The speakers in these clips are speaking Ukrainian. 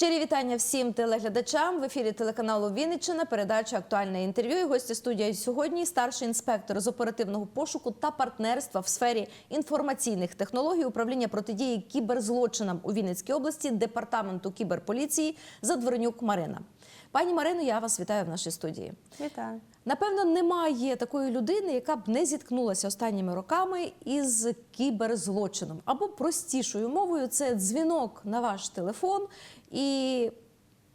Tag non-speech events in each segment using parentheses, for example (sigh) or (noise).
Щирі вітання всім телеглядачам в ефірі телеканалу Вінниччина. Передача актуальне інтерв'ю. І гості студії сьогодні старший інспектор з оперативного пошуку та партнерства в сфері інформаційних технологій управління протидії кіберзлочинам у Вінницькій області департаменту кіберполіції Задворенюк Марина. Пані Марино, я вас вітаю в нашій студії. Вітаю. Напевно, немає такої людини, яка б не зіткнулася останніми роками із кіберзлочином. Або простішою мовою це дзвінок на ваш телефон і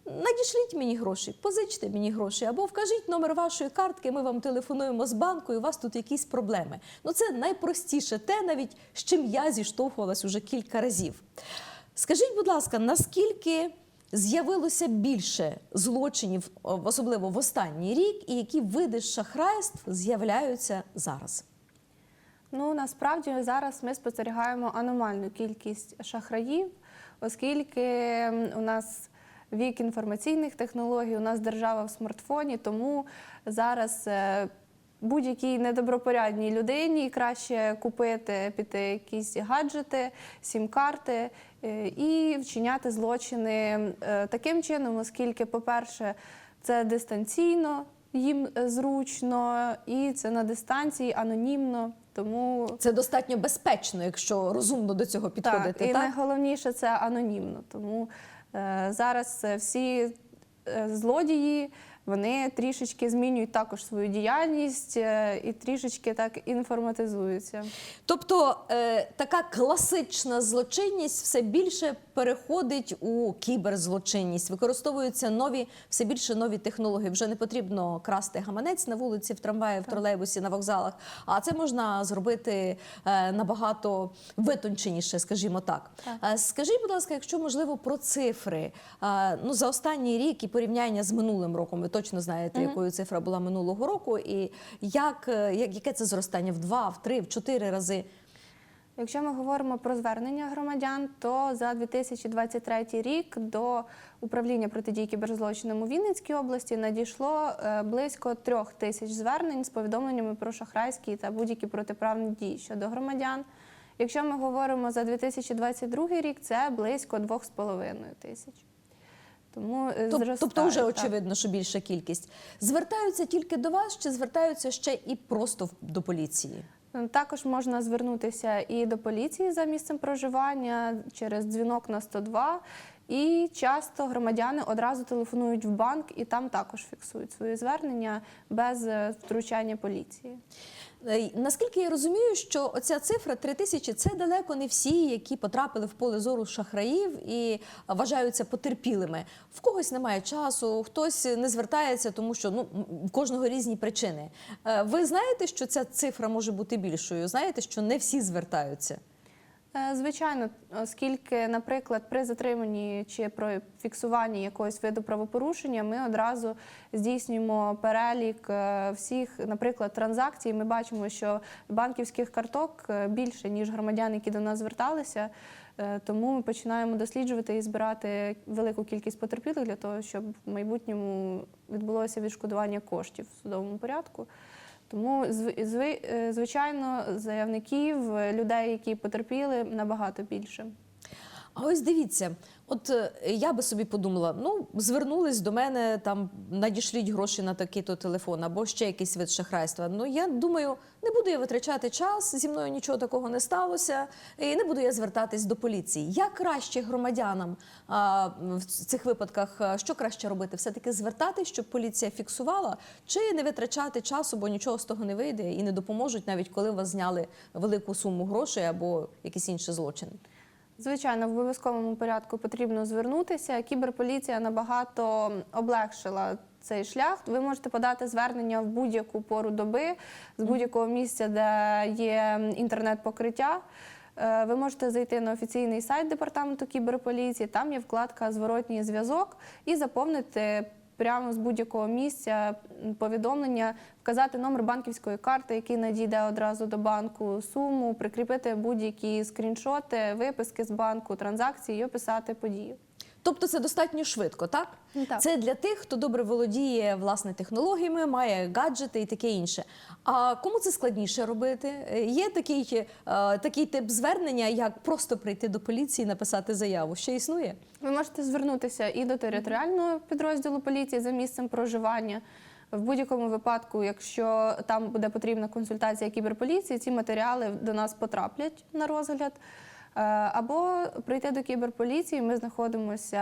надішліть мені гроші, позичте мені гроші, або вкажіть номер вашої картки, ми вам телефонуємо з банку, і у вас тут якісь проблеми. Ну це найпростіше те, навіть з чим я зіштовхувалась уже кілька разів. Скажіть, будь ласка, наскільки з'явилося більше злочинів, особливо в останній рік, і які види шахрайств з'являються зараз? Ну насправді зараз ми спостерігаємо аномальну кількість шахраїв, оскільки у нас вік інформаційних технологій, у нас держава в смартфоні, тому зараз е, будь-якій недобропорядній людині краще купити піти якісь гаджети, сім-карти е, і вчиняти злочини е, таким чином, оскільки, по-перше, це дистанційно. Їм е, зручно, і це на дистанції анонімно. Тому Це достатньо безпечно, якщо розумно до цього підходити. так, і так? найголовніше це анонімно. Тому е, зараз е, всі е, злодії вони трішечки змінюють також свою діяльність е, і трішечки так інформатизуються. Тобто е, така класична злочинність все більше переходить у кіберзлочинність. Використовуються нові, все більше нові технології. Вже не потрібно красти гаманець на вулиці, в трамваї, в тролейбусі, на вокзалах. А це можна зробити е, набагато витонченіше, скажімо так. Е, скажіть, будь ласка, якщо можливо про цифри, е, ну за останній рік і порівняння з минулим роком, точно знаєте, якою цифра була минулого року, і як, е, як яке це зростання в два, в три, в чотири рази. Якщо ми говоримо про звернення громадян, то за 2023 рік до управління протидії кіберзлочинам у Вінницькій області надійшло е, близько трьох тисяч звернень з повідомленнями про шахрайські та будь-які протиправні дії щодо громадян. Якщо ми говоримо за 2022 рік, це близько 2,5 тисяч. Тому е, Тоб- зростає, Тобто, вже так. очевидно, що більша кількість. Звертаються тільки до вас, чи звертаються ще і просто до поліції? Також можна звернутися і до поліції за місцем проживання через дзвінок на 102. І часто громадяни одразу телефонують в банк і там також фіксують свої звернення без е, втручання поліції. Е, Наскільки я розумію, що оця цифра 3 тисячі це далеко не всі, які потрапили в поле зору шахраїв і вважаються потерпілими. В когось немає часу, хтось не звертається, тому що ну в кожного різні причини. Е, Ви знаєте, що ця цифра може бути більшою? Знаєте, що не всі звертаються? Е, Звичайно, оскільки, наприклад, при затриманні чи при фіксуванні якогось виду правопорушення, ми одразу здійснюємо перелік е, всіх, наприклад, транзакцій. Ми бачимо, що банківських карток е, більше ніж громадян, які до нас зверталися. Тому ми починаємо досліджувати і збирати велику кількість потерпілих для того, щоб в майбутньому відбулося відшкодування коштів в судовому порядку. Тому е, звичайно, заявників, е, людей, які потерпіли, набагато більше. А ось дивіться, от е, я би собі подумала: ну звернулись до мене там, надішліть гроші на такий-то телефон або ще якийсь вид шахрайства. Ну я думаю, не буду я витрачати час, зі мною нічого такого не сталося, і не буду я звертатись до поліції. Як краще громадянам а, в цих випадках, що краще робити? Все таки звертатись, щоб поліція фіксувала, чи не витрачати часу, бо нічого з того не вийде і не допоможуть, навіть коли вас зняли велику суму грошей або якийсь інший злочин. Звичайно, в обов'язковому порядку потрібно звернутися. Кіберполіція набагато облегшила цей шлях. Ви можете подати звернення в будь-яку пору доби з будь-якого місця, де є інтернет-покриття. Е, Ви можете зайти на офіційний сайт департаменту кіберполіції. Там є вкладка Зворотній зв'язок і заповнити прямо з будь-якого місця повідомлення, вказати номер банківської карти, який надійде одразу до банку, суму, прикріпити будь-які скріншоти, виписки з банку, транзакції і описати подію. Тобто це достатньо швидко, так? Ну, так. Це для тих, хто добре володіє власне технологіями, має гаджети і таке інше. А кому це складніше робити? Е, Є такий, е, такий тип звернення, як просто прийти до поліції і написати заяву. Ще існує? Ви можете звернутися і до територіального підрозділу поліції за місцем проживання. В будь-якому випадку, якщо там буде потрібна консультація кіберполіції, ці матеріали до нас потраплять на розгляд. Е, Або прийти до кіберполіції. Ми знаходимося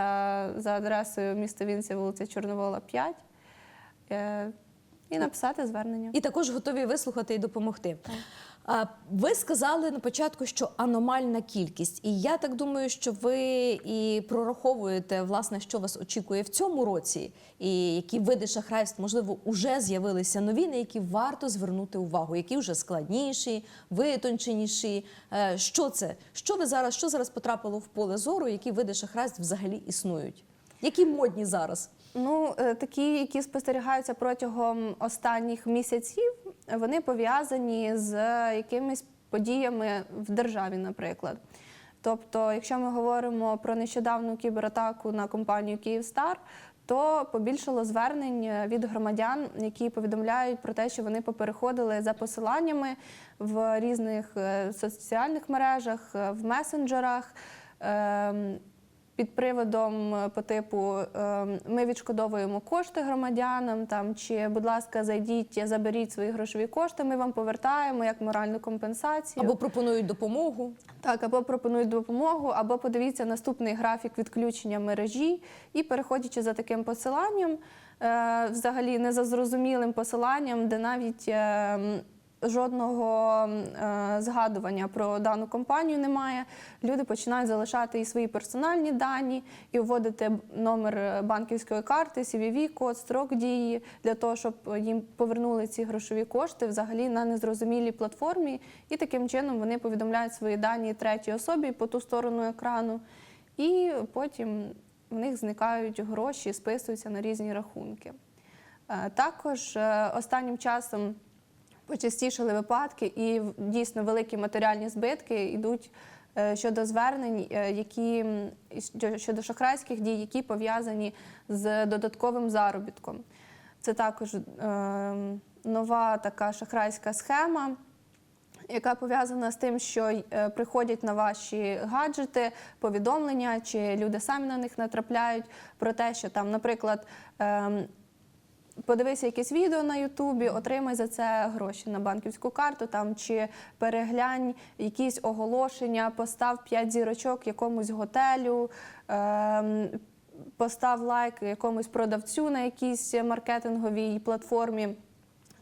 за адресою міста Вінця, вулиця Чорновола, 5. І написати звернення. І також готові вислухати і допомогти. А, Ви сказали на початку, що аномальна кількість, і я так думаю, що ви і прораховуєте власне, що вас очікує в цьому році, і які види шахрайств, можливо, уже з'явилися нові, на які варто звернути увагу, які вже складніші, витонченіші. Е, Що це? Що ви зараз? Що зараз потрапило в поле зору? Які види шахрайств взагалі існують? Які модні зараз? Ну, е, такі, які спостерігаються протягом останніх місяців, вони пов'язані з якимись подіями в державі, наприклад. Тобто, якщо ми говоримо про нещодавну кібератаку на компанію Київстар, то побільшало звернень е, від громадян, які повідомляють про те, що вони попереходили за посиланнями в різних е, соціальних мережах, в месенджерах. Ем, під приводом е, по типу е, ми відшкодовуємо кошти громадянам там чи, будь ласка, зайдіть, заберіть свої грошові кошти, ми вам повертаємо як моральну компенсацію. Або пропонують допомогу? Так, або пропонують допомогу, або подивіться наступний графік відключення мережі, і переходячи за таким посиланням, е, взагалі не за зрозумілим посиланням, де навіть е, м, жодного е, згадування про дану компанію немає. Люди починають залишати і свої персональні дані, і вводити номер банківської карти, cvv код, строк дії для того, щоб їм повернули ці грошові кошти взагалі на незрозумілій платформі. І таким чином вони повідомляють свої дані третій особі по ту сторону екрану, і потім в них зникають гроші, списуються на різні рахунки. Е, Також е, останнім часом почастішали випадки, і дійсно великі матеріальні збитки йдуть е, щодо звернень, е, які щодо шахрайських дій, які пов'язані з додатковим заробітком. Це також е, нова така шахрайська схема. Яка пов'язана з тим, що приходять на ваші гаджети повідомлення, чи люди самі на них натрапляють про те, що там, наприклад, ем, подивися якесь відео на Ютубі, отримай за це гроші на банківську карту, там чи переглянь якісь оголошення, постав 5 зірочок якомусь готелю. ем, Постав лайк якомусь продавцю на якійсь маркетинговій платформі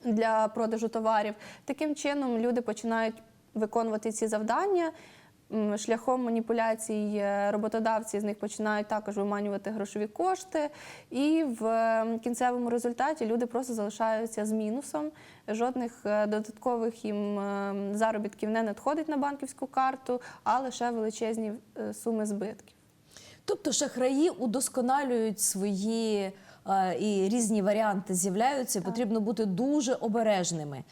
для продажу товарів. Таким чином люди починають виконувати ці завдання. Шляхом маніпуляцій е, роботодавці з них починають також виманювати грошові кошти, і в кінцевому результаті люди просто залишаються з мінусом. Жодних е, додаткових їм е, заробітків не надходить на банківську карту, а лише величезні суми збитків. Тобто шахраї удосконалюють свої і різні варіанти з'являються, потрібно бути дуже обережними.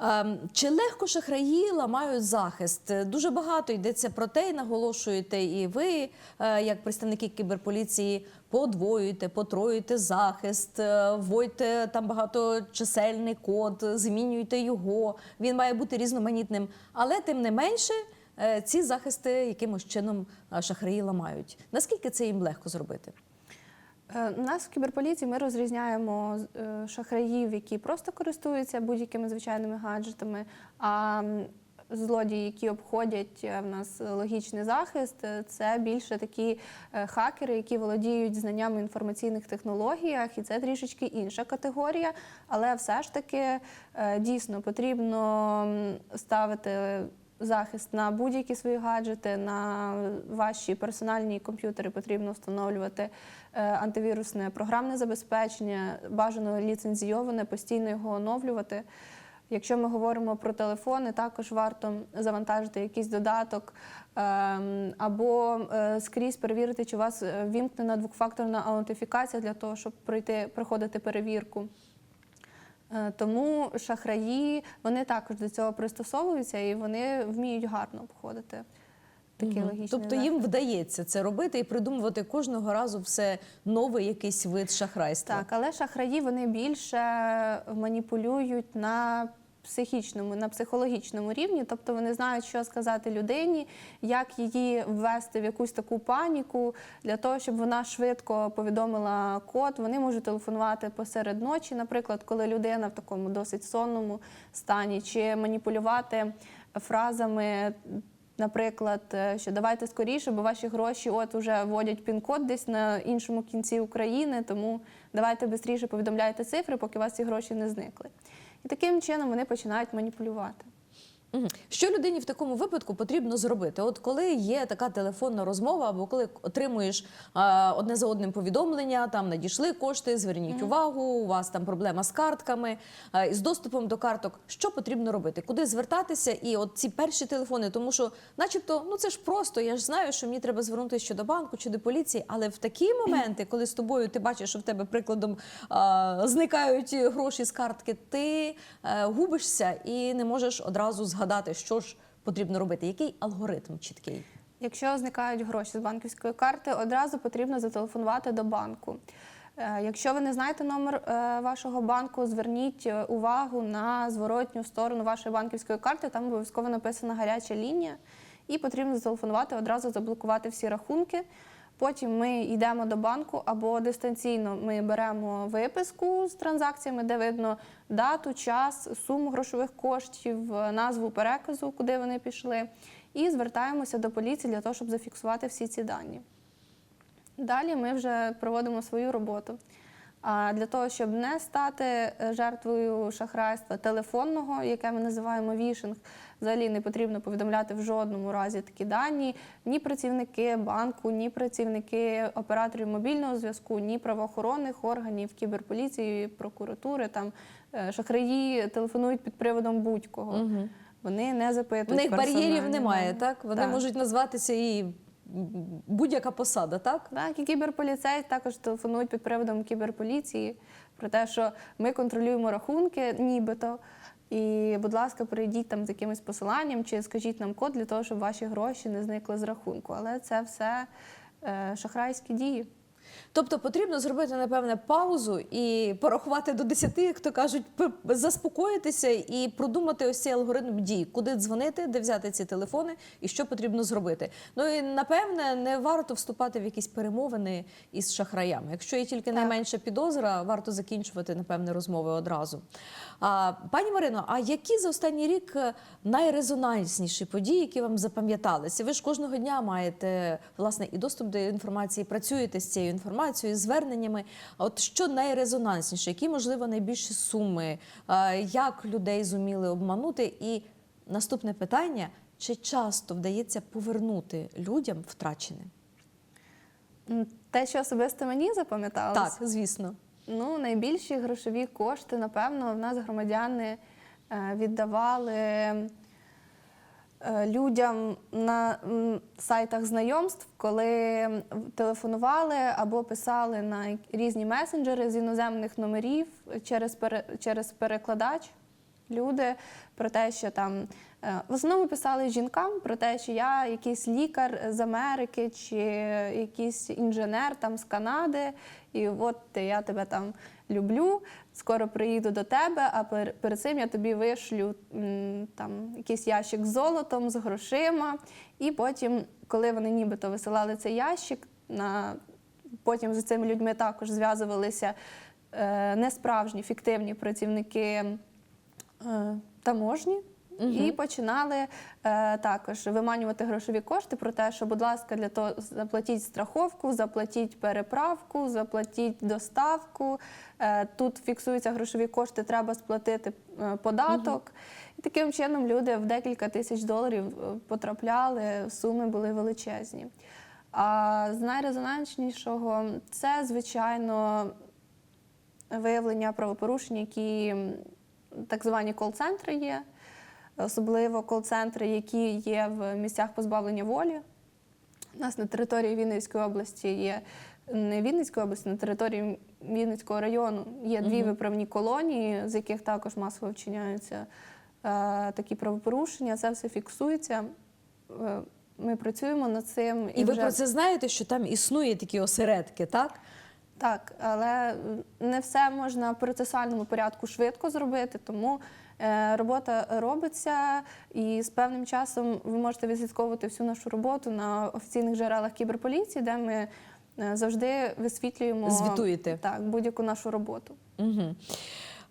Ем, Чи легко шахраї ламають захист? Е, Дуже багато йдеться про те, і наголошуєте, і ви, е, як представники кіберполіції, подвоюєте, потроюєте захист, е, вводьте там багаточисельний код, змінюйте його. Він має бути різноманітним. Але тим не менше, е, ці захисти якимось чином е, шахраї ламають. Наскільки це їм легко зробити? Е, У нас в кіберполіції ми розрізняємо е, шахраїв, які просто користуються будь-якими звичайними гаджетами. А злодії, які обходять е, в нас логічний захист, це більше такі хакери, які володіють знаннями інформаційних технологіях, і це трішечки інша категорія. Але все ж таки дійсно потрібно ставити захист на будь-які свої гаджети, на ваші персональні комп'ютери потрібно встановлювати е, антивірусне програмне забезпечення, бажано ліцензійоване, постійно його оновлювати. Якщо ми говоримо про телефони, також варто завантажити якийсь додаток ем, або е, скрізь перевірити, чи у вас е, вімкнена двохфакторна аутентифікація для того, щоб пройти проходити перевірку. Е, Тому шахраї вони також до цього пристосовуються і вони вміють гарно обходити Такі угу. логічні Тобто захід. їм вдається це робити і придумувати кожного разу все новий якийсь вид шахрайства. Так, але шахраї вони більше маніпулюють на психічному, на психологічному рівні, тобто вони знають, що сказати людині, як її ввести в якусь таку паніку для того, щоб вона швидко повідомила код. Вони можуть телефонувати посеред ночі, наприклад, коли людина в такому досить сонному стані, чи маніпулювати фразами. Наприклад, е, що давайте скоріше, бо ваші гроші от уже вводять пін-код десь на іншому кінці України, тому давайте швидше повідомляйте цифри, поки у вас ці гроші не зникли. І таким чином вони починають маніпулювати. Що людині в такому випадку потрібно зробити? От коли є така телефонна розмова, або коли отримуєш а, одне за одним повідомлення, там надійшли кошти, зверніть увагу, у вас там проблема з картками, а, з доступом до карток. Що потрібно робити? Куди звертатися? І от ці перші телефони, тому що, начебто, ну це ж просто. Я ж знаю, що мені треба звернутися чи до банку, чи до поліції. Але в такі (clears throat) моменти, коли з тобою ти бачиш, що в тебе прикладом а, зникають гроші з картки, ти е, губишся і не можеш одразу згадати, що ж потрібно робити. Який алгоритм чіткий? Якщо зникають гроші з банківської карти, одразу потрібно зателефонувати до банку. Е, Якщо ви не знаєте номер е, вашого банку, зверніть е, увагу на зворотню сторону вашої банківської карти. Там обов'язково написана гаряча лінія, і потрібно зателефонувати, одразу заблокувати всі рахунки. Потім ми йдемо до банку або дистанційно ми беремо виписку з транзакціями, де видно дату, час, суму грошових коштів, назву переказу, куди вони пішли, і звертаємося до поліції для того, щоб зафіксувати всі ці дані. Далі ми вже проводимо свою роботу. А для того, щоб не стати е, жертвою шахрайства телефонного, яке ми називаємо вішинг, взагалі не потрібно повідомляти в жодному разі такі дані ні працівники банку, ні працівники операторів мобільного зв'язку, ні правоохоронних органів, кіберполіції, прокуратури. Там е, шахраї телефонують під приводом будь-кого. Мгм. Вони не запитують. У них бар'єрів немає, так? Вони Так. можуть назватися і будь-яка посада, так? Так, і кіберполіцей також телефонують під приводом кіберполіції про те, що ми контролюємо рахунки, нібито. І, будь ласка, прийдіть там з якимось посиланням чи скажіть нам код для того, щоб ваші гроші не зникли з рахунку. Але це все е, шахрайські дії. Тобто потрібно зробити, напевне, паузу і порахувати до 10, як то кажуть, заспокоїтися і продумати ось цей алгоритм дій, куди дзвонити, де взяти ці телефони і що потрібно зробити. Ну і напевне не варто вступати в якісь перемовини із шахраями. Якщо є тільки найменша підозра, варто закінчувати напевне розмови одразу. А, пані Марино, а які за останній рік е, найрезонансніші події, які вам запам'яталися? Ви ж кожного дня маєте власне і доступ до інформації, працюєте з цією інформацією, з зверненнями. От що найрезонансніше, які можливо найбільші суми, як людей зуміли обманути? І наступне питання: чи часто вдається повернути людям втрачене? Те, що особисто мені запам'яталось, Так, звісно. Ну, найбільші грошові кошти, напевно, в нас громадяни е, віддавали людям на сайтах знайомств, коли телефонували або писали на різні месенджери з іноземних номерів через, через перекладач. Люди про те, що там е, в основному писали жінкам про те, що я якийсь лікар з Америки чи якийсь інженер там з Канади, і от я тебе там люблю, скоро приїду до тебе, а пер- перед цим я тобі вишлю там якийсь ящик з золотом, з грошима. І потім, коли вони нібито висилали цей ящик, на потім з цими людьми також зв'язувалися е, несправжні фіктивні працівники е, таможні. І починали е, також виманювати грошові кошти про те, що, будь ласка, для того заплатіть страховку, заплатіть переправку, заплатіть доставку. Е, тут фіксуються грошові кошти, треба сплатити е, податок. І таким чином люди в декілька тисяч доларів е, потрапляли, суми були величезні. А з найрезонанснішого це, звичайно, виявлення правопорушень, які так звані кол-центри є, особливо кол-центри, які є в місцях позбавлення волі. У нас на території Вінницької області є не Вінницької області, на території Вінницького району є дві виправні колонії, з яких також масово вчиняються е, такі правопорушення. Це все фіксується. Е, Ми працюємо над цим І ви вже про це знаєте, що там існує такі осередки, так? Так, але не все можна в процесуальному порядку швидко зробити, тому робота робиться, і з певним часом ви можете відслідковувати всю нашу роботу на офіційних джерелах кіберполіції, де ми е, завжди висвітлюємо Звітуєте. так, будь-яку нашу роботу. Угу.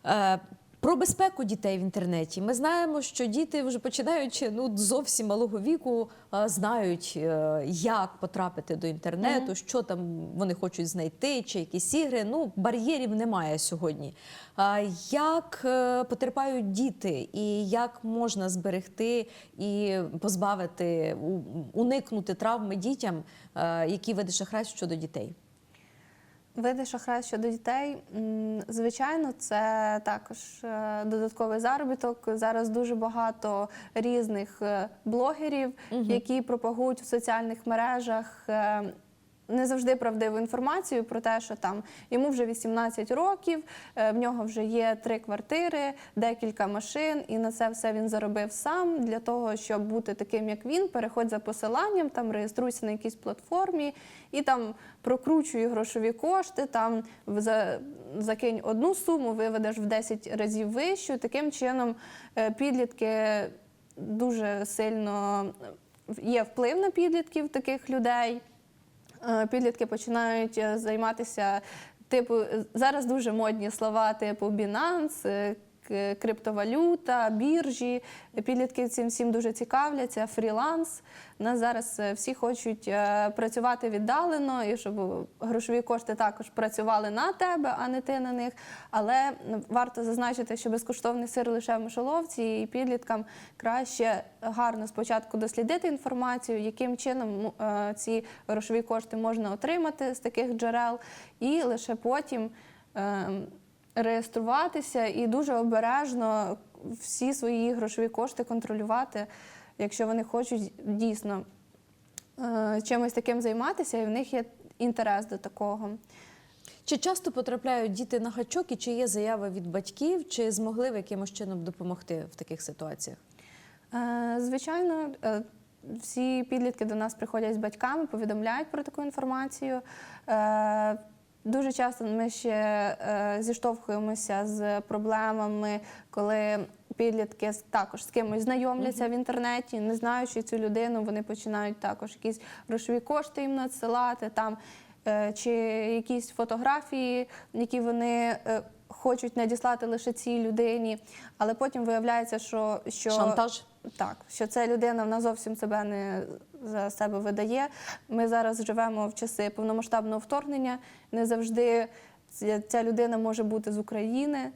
Е, про безпеку дітей в інтернеті. Ми знаємо, що діти вже починаючи ну, зовсім малого віку, знають, е, як потрапити до інтернету, що там вони хочуть знайти, чи якісь ігри. Ну, бар'єрів немає сьогодні. А як е, потерпають діти, і як можна зберегти і позбавити, уникнути травми дітям, е, які види шахрайств щодо дітей? Види шахрай щодо дітей, звичайно, це також е, додатковий заробіток. Зараз дуже багато різних е, блогерів, які пропагують в соціальних мережах. Не завжди правдиву інформацію про те, що там йому вже 18 років, е, в нього вже є три квартири, декілька машин, і на це все він заробив сам. Для того, щоб бути таким, як він, переходь за посиланням, там реєструйся на якійсь платформі і там прокручуй грошові кошти, там закинь одну суму, виведеш в 10 разів вищу. Таким чином е, підлітки дуже сильно е, є вплив на підлітків таких людей. Е, Підлітки починають е, займатися типу зараз дуже модні слова, типу Binance, е, криптовалюта, біржі. Підлітки цим всім дуже цікавляться. Фріланс. У нас зараз е, всі хочуть е, працювати віддалено і щоб грошові кошти також працювали на тебе, а не ти на них. Але варто зазначити, що безкоштовний сир лише в мишоловці, і підліткам краще гарно спочатку дослідити інформацію, яким чином е, ці грошові кошти можна отримати з таких джерел, і лише потім. Реєструватися і дуже обережно всі свої грошові кошти контролювати, якщо вони хочуть дійсно е, чимось таким займатися, і в них є інтерес до такого. Чи часто потрапляють діти на гачок, і чи є заяви від батьків, чи змогли ви якимось чином допомогти в таких ситуаціях? Е, Звичайно, е, всі підлітки до нас приходять з батьками, повідомляють про таку інформацію. Дуже часто ми ще е, зіштовхуємося з проблемами, коли підлітки також з кимось знайомляться в інтернеті, не знаючи цю людину, вони починають також якісь грошові кошти їм надсилати там, е, чи якісь фотографії, які вони е, хочуть надіслати лише цій людині, але потім виявляється, що, що Шантаж? так, що ця людина вона зовсім себе не за себе видає. Ми зараз живемо в часи повномасштабного вторгнення. Не завжди ця- ця людина може бути з України.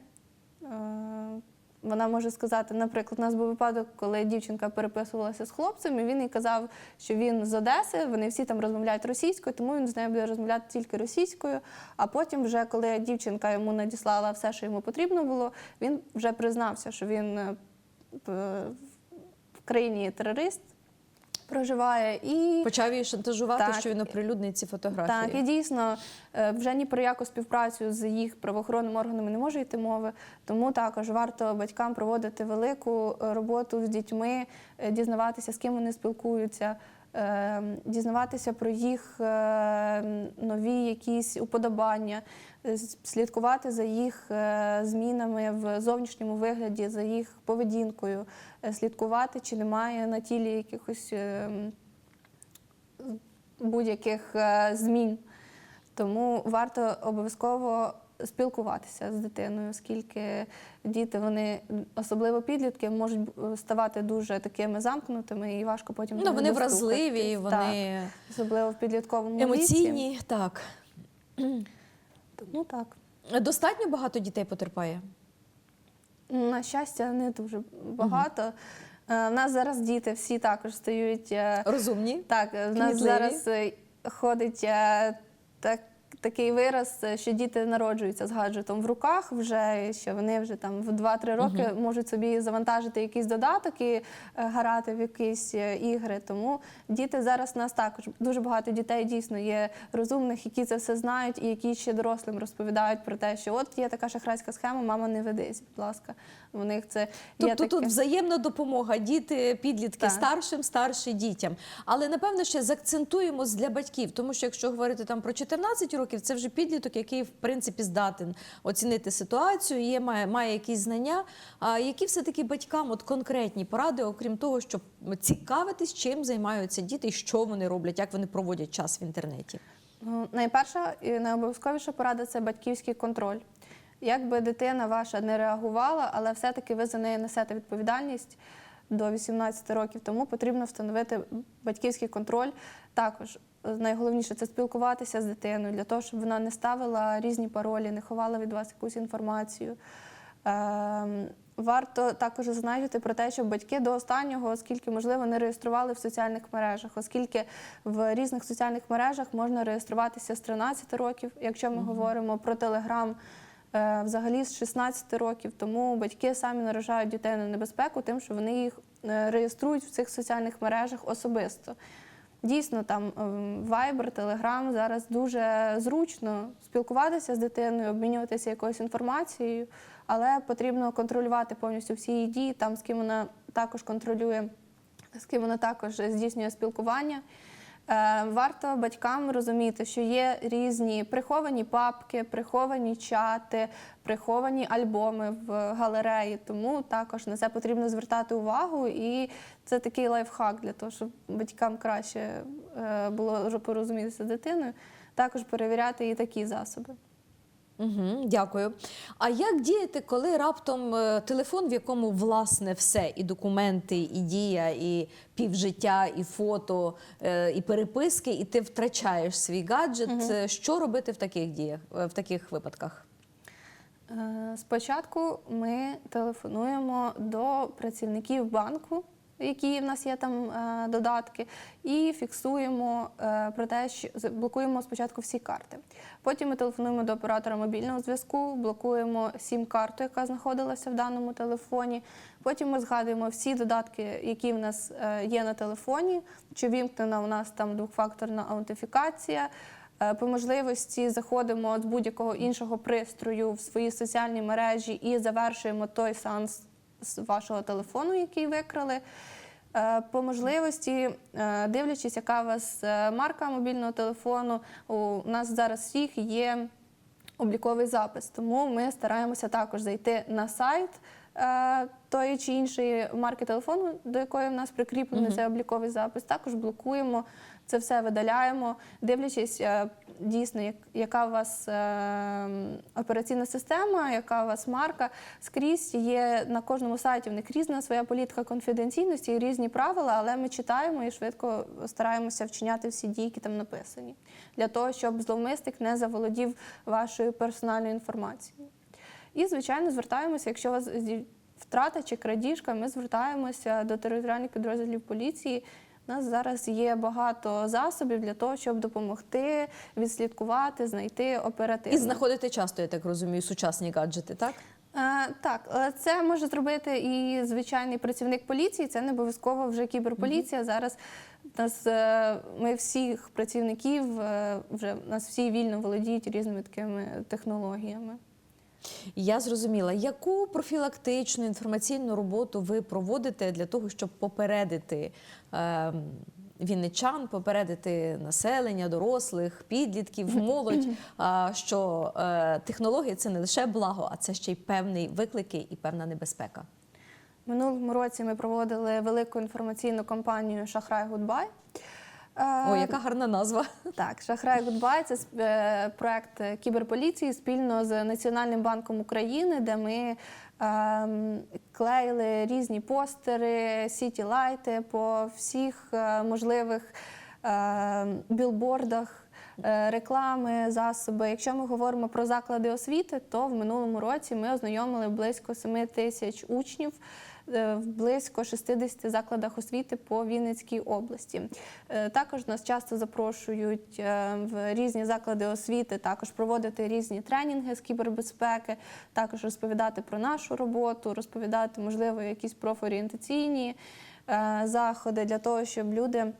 Вона може сказати, наприклад, у нас був випадок, коли дівчинка переписувалася з хлопцем, і він їй казав, що він з Одеси, вони всі там розмовляють російською, тому він з нею буде розмовляти тільки російською. А потім, вже коли дівчинка йому надіслала все, що йому потрібно було, він вже признався, що він е, в країні терорист проживає і Почав її шантажувати, Так. що він оприлюднить ці фотографії. так, і дійсно е, вже ні про яку співпрацю з їх правоохоронними органами не може йти мови. Тому також варто батькам проводити велику е, роботу з дітьми, дізнаватися, з ким вони спілкуються. е, Дізнаватися про їх е, нові якісь уподобання, е, слідкувати за їх е, змінами в зовнішньому вигляді, за їх поведінкою, е, слідкувати, чи немає на тілі якихось е, будь-яких е, змін. Тому варто обов'язково спілкуватися з дитиною, оскільки діти, вони, особливо підлітки, можуть ставати дуже такими замкнутими і важко потім Ну, вони вразливі, вони Так, особливо в підлітковому віці. емоційні. Так. Тому так. Достатньо багато дітей потерпає. На щастя, не дуже багато. Е, В нас зараз діти всі також стають е, Розумні. Так, в нас зараз е, ходить е, так, такий вираз, е, що діти народжуються з гаджетом в руках вже, що вони вже там в 2-3 роки можуть собі завантажити якийсь додаток і е, грати в якісь е, ігри. Тому діти зараз нас також дуже багато дітей дійсно є розумних, які це все знають, і які ще дорослим розповідають про те, що от є така шахрайська схема, мама, не ведись, будь ласка. В них це є Тобто таке. тут взаємна допомога, діти, підлітки Так. старшим, старші дітям. Але напевно ще заакцентуємо для батьків, тому що якщо говорити там про 14 років, це вже підліток, який в принципі здатен оцінити ситуацію, є має, має якісь знання. А які все таки батькам от конкретні поради, окрім того, щоб цікавитись, чим займаються діти, і що вони роблять, як вони проводять час в інтернеті. Ну, найперша і найобов'язковіша порада це батьківський контроль. Як би дитина ваша не реагувала, але все-таки ви за неї несете відповідальність до 18 років, тому потрібно встановити батьківський контроль. Також е, найголовніше це спілкуватися з дитиною для того, щоб вона не ставила різні паролі, не ховала від вас якусь інформацію. Ем, Варто також зазначити про те, щоб батьки до останнього, оскільки можливо, не реєстрували в соціальних мережах, оскільки в різних соціальних мережах можна реєструватися з 13 років, якщо ми говоримо про Телеграм. Взагалі з 16 років, тому батьки самі наражають дітей на небезпеку, тим, що вони їх е, реєструють в цих соціальних мережах особисто. Дійсно, там ем, Viber, Telegram зараз дуже зручно спілкуватися з дитиною, обмінюватися якоюсь інформацією, але потрібно контролювати повністю всі її дії, там з ким вона також контролює, з ким вона також здійснює спілкування. Е, Варто батькам розуміти, що є різні приховані папки, приховані чати, приховані альбоми в галереї. Тому також на це потрібно звертати увагу, і це такий лайфхак для того, щоб батькам краще е, було порозумітися з дитиною. Також перевіряти і такі засоби. Угу, дякую. А як діяти, коли раптом е, телефон, в якому власне все, і документи, і дія, і півжиття, і фото, е, і переписки, і ти втрачаєш свій гаджет? Е, Що робити в таких діях, в таких випадках? Спочатку ми телефонуємо до працівників банку, які в нас є там е, додатки, і фіксуємо е, про те, що блокуємо спочатку всі карти. Потім ми телефонуємо до оператора мобільного зв'язку, блокуємо сім-карту, яка знаходилася в даному телефоні. Потім ми згадуємо всі додатки, які в нас е, є на телефоні, чи вімкнена у нас там двохфакторна аутентифікація. По можливості заходимо з будь-якого іншого пристрою в свої соціальні мережі і завершуємо той сеанс з вашого телефону, який викрали. Е, По можливості, е, дивлячись, яка у вас е, марка мобільного телефону, у нас зараз всіх є обліковий запис. Тому ми стараємося також зайти на сайт тої чи іншої марки телефону, до якої в нас прикріплений цей обліковий запис. Також блокуємо це все, видаляємо, дивлячись е, дійсно, яка у вас е, операційна система, яка у вас марка. Скрізь є на кожному сайті в них різна своя політика конфіденційності і різні правила, але ми читаємо і швидко стараємося вчиняти всі дії, які там написані, для того, щоб зловмисник не заволодів вашою персональною інформацією. І, звичайно, звертаємося, якщо у вас втрата чи крадіжка, ми звертаємося до територіальних підрозділів поліції. У нас зараз є багато засобів для того, щоб допомогти відслідкувати, знайти оперативно. І знаходити часто, я так розумію, сучасні гаджети, так? Е, так, це може зробити і звичайний працівник поліції. Це не обов'язково вже кіберполіція. Зараз нас е, ми всіх працівників е, вже нас всі вільно володіють різними такими технологіями. Я зрозуміла, яку профілактичну інформаційну роботу ви проводите для того, щоб попередити е, вінничан, попередити населення, дорослих, підлітків, (clears throat) молодь, а, що е, технології це не лише благо, а це ще й певний виклики і певна небезпека. Минулому році ми проводили велику інформаційну кампанію Шахрай Гудбай. Е, О, яка гарна назва. Так, Шахрай Гудбай це е, проект кіберполіції спільно з Національним банком України, де ми ем, клеїли різні постери, сіті-лайти по всіх е, можливих ем, білбордах. е, Реклами, засоби. Якщо ми говоримо про заклади освіти, то в минулому році ми ознайомили близько 7 тисяч учнів е, в близько 60 закладах освіти по Вінницькій області. Е, Також нас часто запрошують е, в різні заклади освіти, також проводити різні тренінги з кібербезпеки, також розповідати про нашу роботу, розповідати, можливо, якісь профорієнтаційні е, заходи для того, щоб люди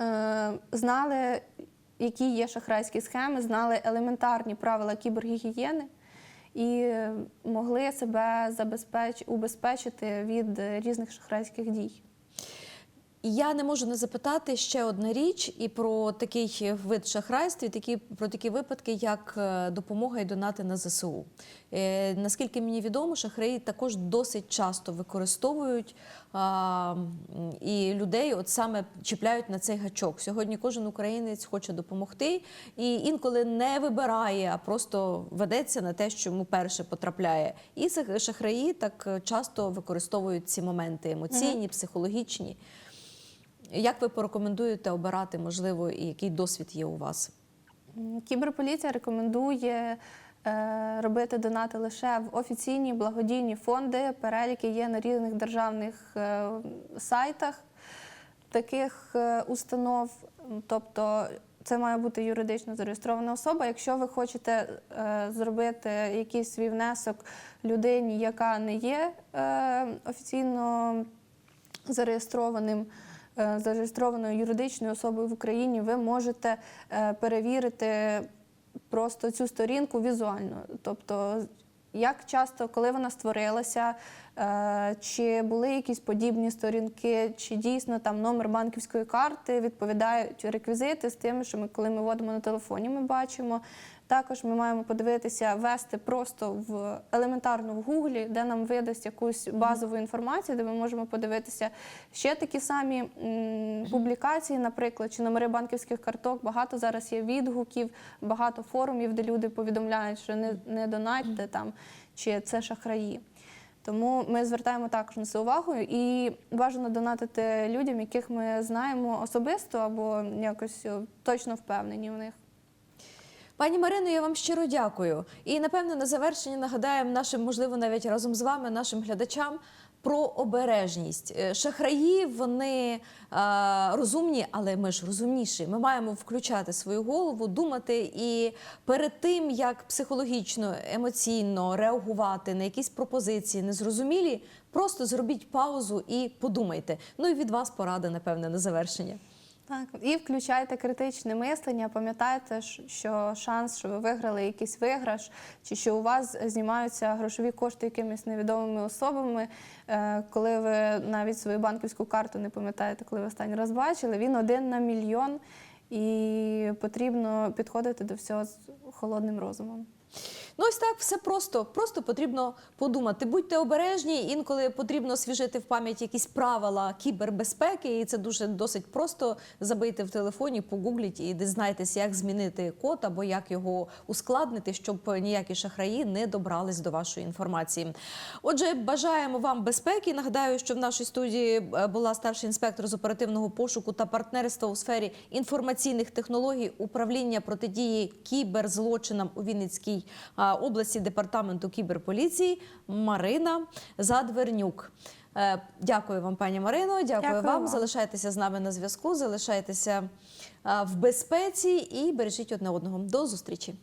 е, знали, які є шахрайські схеми, знали елементарні правила кібергігієни. І е, могли себе забезпеч... убезпечити від е, різних шахрайських дій. І Я не можу не запитати ще одна річ і про такий вид шахрайств, і такі про такі випадки, як е, допомога і донати на ЗСУ. Е, наскільки мені відомо, шахраї також досить часто використовують а, і людей, от саме чіпляють на цей гачок. Сьогодні кожен українець хоче допомогти і інколи не вибирає, а просто ведеться на те, що йому перше потрапляє. І шахраї так е, часто використовують ці моменти емоційні, психологічні. Як ви порекомендуєте обирати, можливо, і який досвід є у вас? Кіберполіція рекомендує е, робити донати лише в офіційні благодійні фонди. Переліки є на різних державних е, сайтах таких е, установ. Тобто це має бути юридично зареєстрована особа. Якщо ви хочете зробити якийсь свій внесок людині, яка не є офіційно зареєстрованим. Е, Зареєстрованою юридичною особою в Україні, ви можете е, перевірити просто цю сторінку візуально. Тобто, як часто, коли вона створилася, е, чи були якісь подібні сторінки, чи дійсно там номер банківської карти відповідають реквізити з тим, що ми, коли ми вводимо на телефоні, ми бачимо. Також ми маємо подивитися, ввести просто в елементарно в Гуглі, де нам видасть якусь базову інформацію, де ми можемо подивитися ще такі самі публікації, наприклад, чи номери банківських карток. Багато зараз є відгуків, багато форумів, де люди повідомляють, що не, не донатьте там, чи це шахраї. Тому ми звертаємо також на це увагу і бажано донатити людям, яких ми знаємо особисто або якось точно впевнені в них. Пані Марино, я вам щиро дякую. І напевно на завершення нагадаємо нашим, можливо, навіть разом з вами, нашим глядачам. Про обережність Е, шахраї вони е, розумні, але ми ж розумніші. Ми маємо включати свою голову, думати і перед тим як психологічно, емоційно реагувати на якісь пропозиції незрозумілі, просто зробіть паузу і подумайте. Ну і від вас порада, напевне, на завершення. Так, і включайте критичне мислення. Пам'ятайте, що шанс, що ви виграли якийсь виграш, чи що у вас знімаються грошові кошти якимись невідомими особами. е, Коли ви навіть свою банківську карту не пам'ятаєте, коли ви останній раз бачили, він один на мільйон, і потрібно підходити до всього з холодним розумом. Ну, ось так все просто. Просто потрібно подумати. Будьте обережні, інколи потрібно освіжити в пам'яті якісь правила кібербезпеки, і це дуже досить просто забийте в телефоні, погугліть і дізнайтесь, як змінити код або як його ускладнити, щоб ніякі шахраї не добрались до вашої інформації. Отже, бажаємо вам безпеки. Нагадаю, що в нашій студії е, була старший інспектор з оперативного пошуку та партнерства у сфері інформаційних технологій управління протидії кіберзлочинам у Вінницькій області департаменту кіберполіції Марина Задвернюк. Е, Дякую вам, пані Марино. Дякую, Дякую вам. вам. Залишайтеся з нами на зв'язку, залишайтеся в безпеці і бережіть одне одного. До зустрічі.